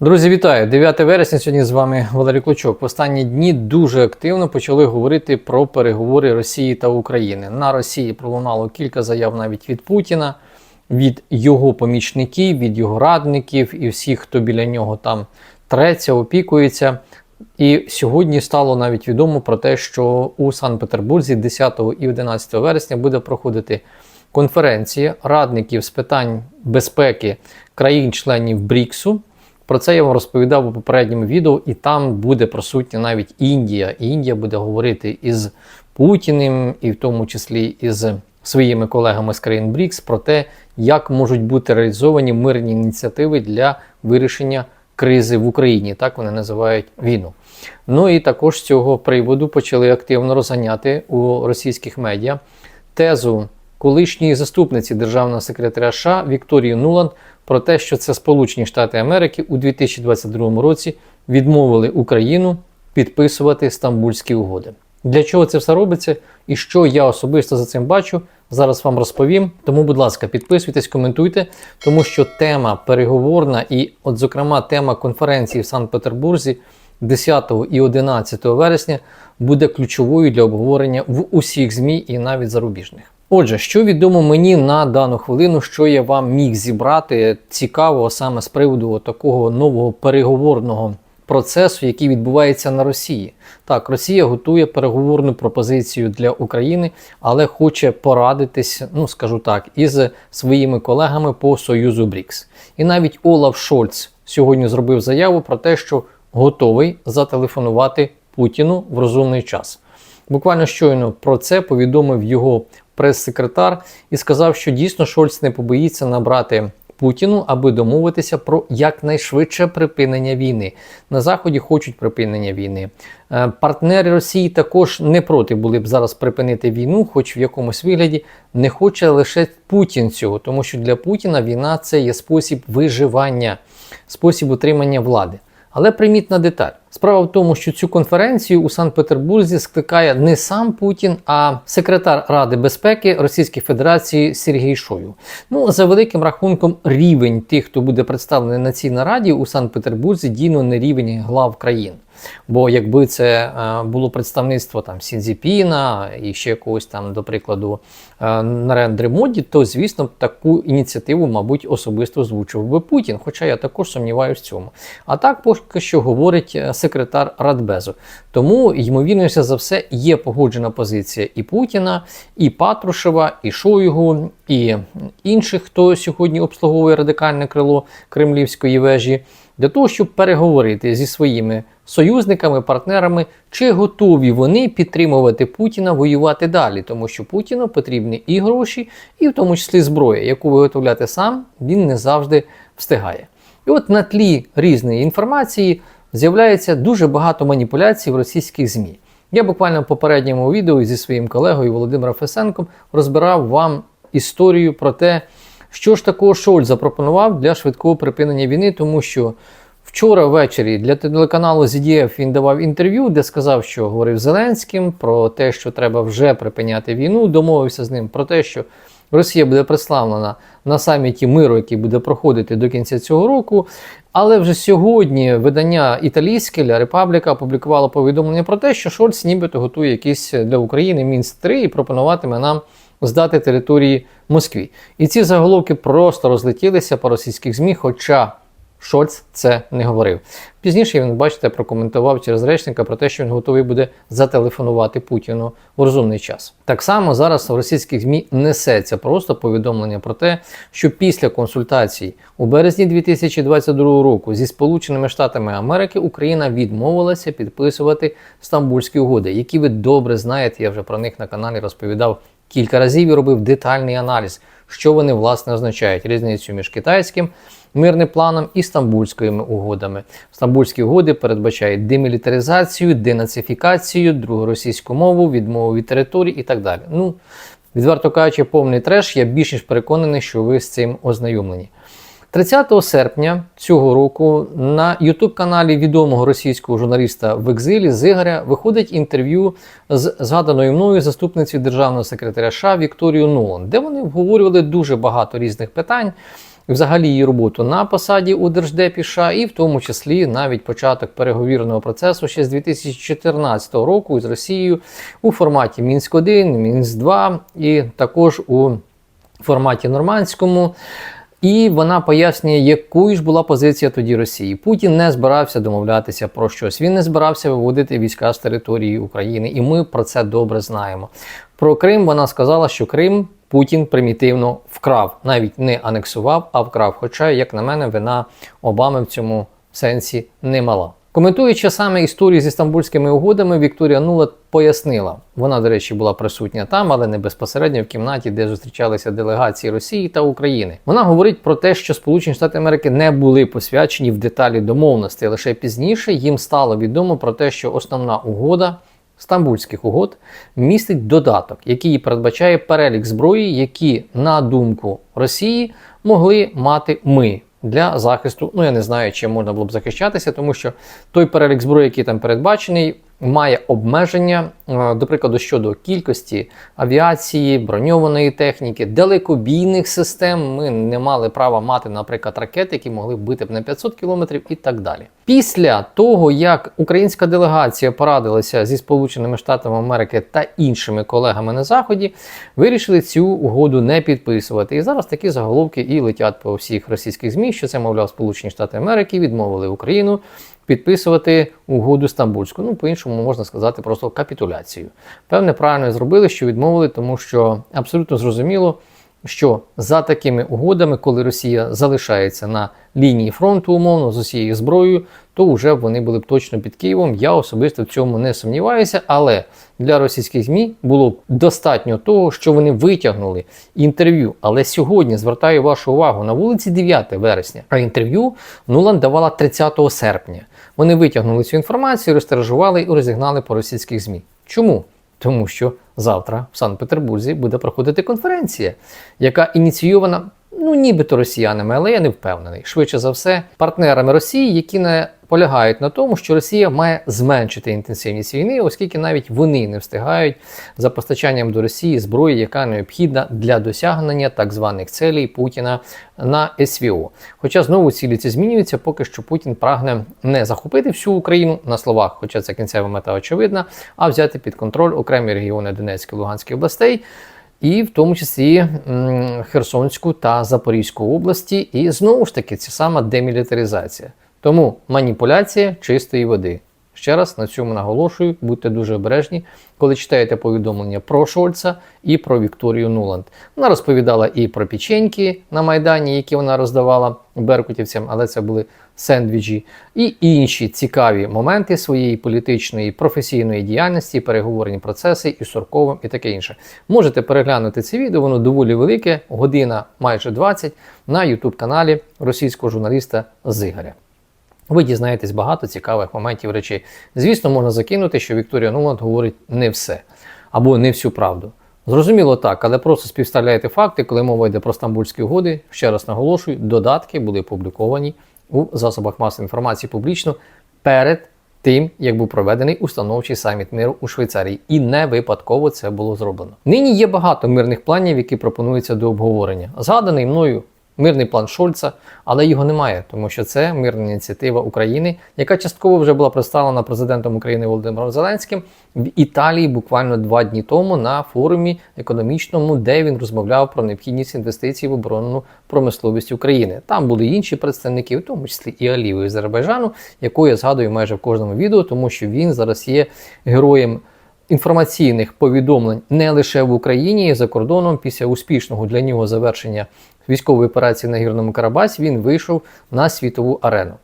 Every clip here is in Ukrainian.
Друзі, вітаю! 9 вересня. Сьогодні з вами Валерій Клочок. В останні дні дуже активно почали говорити про переговори Росії та України. На Росії пролунало кілька заяв навіть від Путіна, від його помічників, від його радників і всіх, хто біля нього там треться, опікується. І сьогодні стало навіть відомо про те, що у Санкт-Петербурзі 10 і 11 вересня буде проходити конференція радників з питань безпеки країн-членів БРІКСу. Про це я вам розповідав у попередньому відео, і там буде присутня навіть Індія. Індія буде говорити із Путіним, і в тому числі із своїми колегами з країн БРІКС про те, як можуть бути реалізовані мирні ініціативи для вирішення кризи в Україні. Так вони називають війну. Ну і також з цього приводу почали активно розганяти у російських медіа тезу колишньої заступниці державного секретаря США Вікторії Нуланд про те, що це Сполучені Штати Америки у 2022 році відмовили Україну підписувати Стамбульські угоди. Для чого це все робиться і що я особисто за цим бачу, зараз вам розповім. Тому, будь ласка, підписуйтесь, коментуйте, тому що тема переговорна і, от, зокрема, тема конференції в Санкт-Петербурзі 10 і 11 вересня буде ключовою для обговорення в усіх ЗМІ і навіть зарубіжних. Отже, що відомо мені на дану хвилину, що я вам міг зібрати цікавого саме з приводу такого нового переговорного процесу, який відбувається на Росії. Так, Росія готує переговорну пропозицію для України, але хоче порадитись, ну скажу так, із своїми колегами по Союзу БРІКС. І навіть Олаф Шольц сьогодні зробив заяву про те, що готовий зателефонувати Путіну в розумний час. Буквально щойно про це повідомив його прес-секретар і сказав, що дійсно Шольц не побоїться набрати Путіну, аби домовитися про якнайшвидше припинення війни. На заході хочуть припинення війни. Е, Партнери Росії також не проти були б зараз припинити війну, хоч в якомусь вигляді не хоче лише Путін цього, тому що для Путіна війна це є спосіб виживання, спосіб утримання влади. Але примітна деталь. Справа в тому, що цю конференцію у Санкт-Петербурзі скликає не сам Путін, а секретар Ради безпеки Російської Федерації Сергій Шою. Ну, за великим рахунком, рівень тих, хто буде представлений на цій нараді у Санкт-Петербурзі, дійно не рівень глав країн. Бо якби це е, було представництво там Сінзіпіна і ще когось там, до прикладу, е, Нарендри Моді, то звісно таку ініціативу, мабуть, особисто озвучував би Путін. Хоча я також сумніваюся в цьому. А так поки що говорить е, секретар Радбезу. Тому, ймовірніше за все, є погоджена позиція і Путіна, і Патрушева, і Шойгу, і інших, хто сьогодні обслуговує радикальне крило Кремлівської вежі, для того, щоб переговорити зі своїми союзниками, партнерами, чи готові вони підтримувати Путіна воювати далі, тому що Путіну потрібні і гроші, і в тому числі зброя, яку виготовляти сам він не завжди встигає. І от на тлі різної інформації з'являється дуже багато маніпуляцій в російських ЗМІ. Я буквально в попередньому відео зі своїм колегою Володимиром Фесенком розбирав вам історію про те, що ж такого Шольц запропонував для швидкого припинення війни, тому що вчора ввечері для телеканалу ZDF він давав інтерв'ю, де сказав, що говорив Зеленським про те, що треба вже припиняти війну, домовився з ним про те, що Росія буде представлена на саміті миру, який буде проходити до кінця цього року. Але вже сьогодні видання італійське Ля Репабліка опублікувало повідомлення про те, що Шольц нібито готує якісь для України Мінськ 3 і пропонуватиме нам здати території Москві. І ці заголовки просто розлетілися по російських ЗМІ, хоча Шольц це не говорив. Пізніше він, бачите, прокоментував через речника про те, що він готовий буде зателефонувати Путіну в розумний час. Так само зараз в російських ЗМІ несеться просто повідомлення про те, що після консультацій у березні 2022 року зі Сполученими Штатами Америки Україна відмовилася підписувати Стамбульські угоди, які ви добре знаєте. Я вже про них на каналі розповідав кілька разів і робив детальний аналіз, що вони власне означають різницю між китайським мирним планом і стамбульськими угодами. Стамбульські угоди передбачають демілітаризацію, денацифікацію, другу російську мову, відмову від територій і так далі. Ну, відверто кажучи, повний треш. Я більш ніж переконаний, що ви з цим ознайомлені. 30 серпня цього року на ютуб-каналі відомого російського журналіста в екзилі Зигаря виходить інтерв'ю з згаданою мною заступницею державного секретаря США Вікторією Нулан, де вони обговорювали дуже багато різних питань. взагалі її роботу на посаді у Держдепі США, і в тому числі навіть початок переговірного процесу ще з 2014 року з Росією у форматі Мінськ 1 Мінськ 2 і також у форматі нормандському. І вона пояснює, якою ж була позиція тоді Росії. Путін не збирався домовлятися про щось. Він не збирався виводити війська з території України, і ми про це добре знаємо. Про Крим вона сказала, що Крим Путін примітивно вкрав, навіть не анексував, а вкрав. Хоча, як на мене, вина Обами в цьому сенсі немала. Коментуючи саме історію зі стамбульськими угодами, Вікторія Нулат пояснила. Вона, до речі, була присутня там, але не безпосередньо в кімнаті, де зустрічалися делегації Росії та України. Вона говорить про те, що Сполучені Штати Америки не були посвячені в деталі домовності. Лише пізніше їм стало відомо про те, що основна угода. Стамбульських угод містить додаток, який передбачає перелік зброї, які, на думку Росії, могли мати ми для захисту. Ну я не знаю, чим можна було б захищатися, тому що той перелік зброї, який там передбачений, має обмеження, е, до прикладу, щодо кількості авіації, броньованої техніки, далекобійних систем. Ми не мали права мати, наприклад, ракети, які могли б бити б на 500 кілометрів і так далі. Після того, як українська делегація порадилася зі Сполученими Штатами Америки та іншими колегами на Заході, вирішили цю угоду не підписувати. І зараз такі заголовки і летять по всіх російських ЗМІ, що це, мовляв, Сполучені Штати Америки відмовили Україну підписувати угоду Стамбульську. Ну, по-іншому можна сказати, просто капітуляцію. Певне, правильно зробили, що відмовили, тому що абсолютно зрозуміло, що за такими угодами, коли Росія залишається на лінії фронту, умовно, з усією зброєю, то вже вони були б точно під Києвом. Я особисто в цьому не сумніваюся, але для російських ЗМІ було б достатньо того, що вони витягнули інтерв'ю. Але сьогодні звертаю вашу увагу на вулиці 9 вересня, а інтерв'ю Нуланд давала 30 серпня. Вони витягнули цю інформацію, розтиражували і розігнали по російських ЗМІ. Чому? Тому що завтра в Санкт-Петербурзі буде проходити конференція, яка ініційована ну нібито росіянами, але я не впевнений. Швидше за все, партнерами Росії, які не полягають на тому, що Росія має зменшити інтенсивність війни, оскільки навіть вони не встигають за постачанням до Росії зброї, яка необхідна для досягнення так званих целей Путіна на СВО. Хоча знову цілі ці змінюються, поки що Путін прагне не захопити всю Україну на словах, хоча це кінцева мета очевидна, а взяти під контроль окремі регіони Донецької Луганської областей і в тому числі Херсонську та Запорізьку області. І знову ж таки ця сама демілітаризація. Тому маніпуляція чистої води. Ще раз на цьому наголошую, будьте дуже обережні, коли читаєте повідомлення про Шольца і про Вікторію Нуланд. Вона розповідала і про печеньки на Майдані, які вона роздавала беркутівцям, але це були сендвіджі, і інші цікаві моменти своєї політичної професійної діяльності, переговорні процеси із Сурковим і таке інше. Можете переглянути це відео, воно доволі велике, година майже 20 на YouTube каналі російського журналіста Зигаря. Ви дізнаєтесь багато цікавих моментів речей. Звісно, можна закинути, що Вікторія Нуланд говорить не все або не всю правду. Зрозуміло так, але просто співставляєте факти, коли мова йде про стамбульські угоди. Ще раз наголошую, додатки були опубліковані у засобах масової інформації публічно перед тим, як був проведений установчий саміт миру у Швейцарії, і не випадково це було зроблено. Нині є багато мирних планів, які пропонуються до обговорення. Згаданий мною мирний план Шольца, але його немає, тому що це мирна ініціатива України, яка частково вже була представлена президентом України Володимиром Зеленським в Італії буквально два дні тому на форумі економічному, де він розмовляв про необхідність інвестицій в оборонну промисловість України. Там були інші представники, в тому числі і Аліви з Азербайджану, яку я згадую майже в кожному відео, тому що він зараз є героєм. Інформаційних повідомлень не лише в Україні і за кордоном після успішного для нього завершення військової операції на гірному Карабасі він вийшов на світову арену.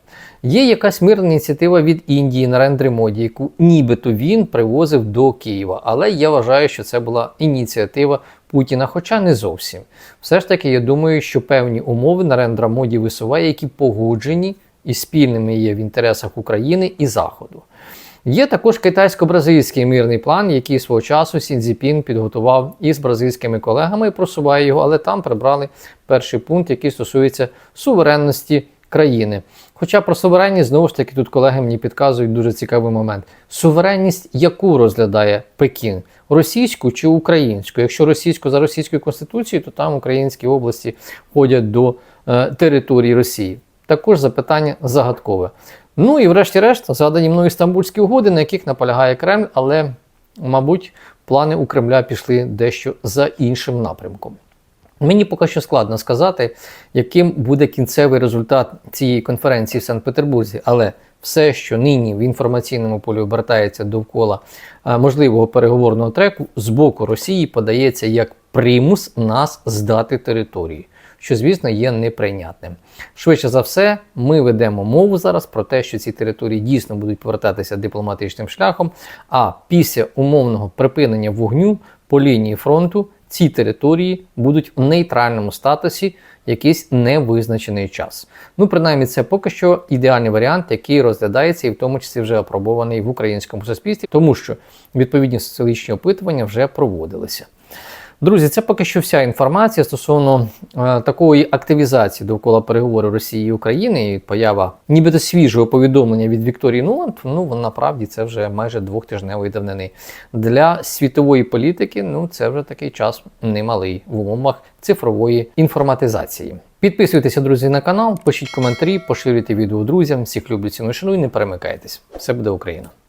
Є якась мирна ініціатива від Індії на рендері моді, яку нібито він привозив до Києва. Але я вважаю, що це була ініціатива Путіна, хоча не зовсім. Все ж таки, я думаю, що певні умови на рендера моді висуває, які погоджені і спільними є в інтересах України і Заходу. Є також китайсько-бразильський мирний план, який свого часу Сінзіпін підготував із бразильськими колегами і просуває його, але там прибрали перший пункт, який стосується суверенності країни. Хоча про суверенність, знову ж таки, тут колеги мені підказують дуже цікавий момент. Суверенність, яку розглядає Пекін? Російську чи українську? Якщо російську за російською конституцією, то там українські області входять до е, території Росії. Також запитання загадкове. Ну і врешті-решт, згадані мною Стамбульські угоди, на яких наполягає Кремль, але, мабуть, плани у Кремля пішли дещо за іншим напрямком. Мені поки що складно сказати, яким буде кінцевий результат цієї конференції в Санкт-Петербурзі, але все, що нині в інформаційному полі обертається довкола е, можливого переговорного треку, з боку Росії подається як примус нас здати території, що, звісно, є неприйнятним. Швидше за все, ми ведемо мову зараз про те, що ці території дійсно будуть повертатися дипломатичним шляхом. А після умовного припинення вогню по лінії фронту ці території будуть в нейтральному статусі якийсь невизначений час. Ну, принаймні, це поки що ідеальний варіант, який розглядається і в тому числі вже опробований в українському суспільстві, тому що відповідні соціологічні опитування вже проводилися. Друзі, це поки що вся інформація стосовно е, такої активізації довкола переговорів Росії і України і поява нібито свіжого повідомлення від Вікторії Нуланд. Ну вона правді це вже майже двохтижневої давнини. Для світової політики ну це вже такий час немалий в умовах цифрової інформатизації. Підписуйтеся, друзі, на канал, пишіть коментарі, поширюйте відео друзям. Всіх люблю ціну і не перемикайтесь. Все буде Україна!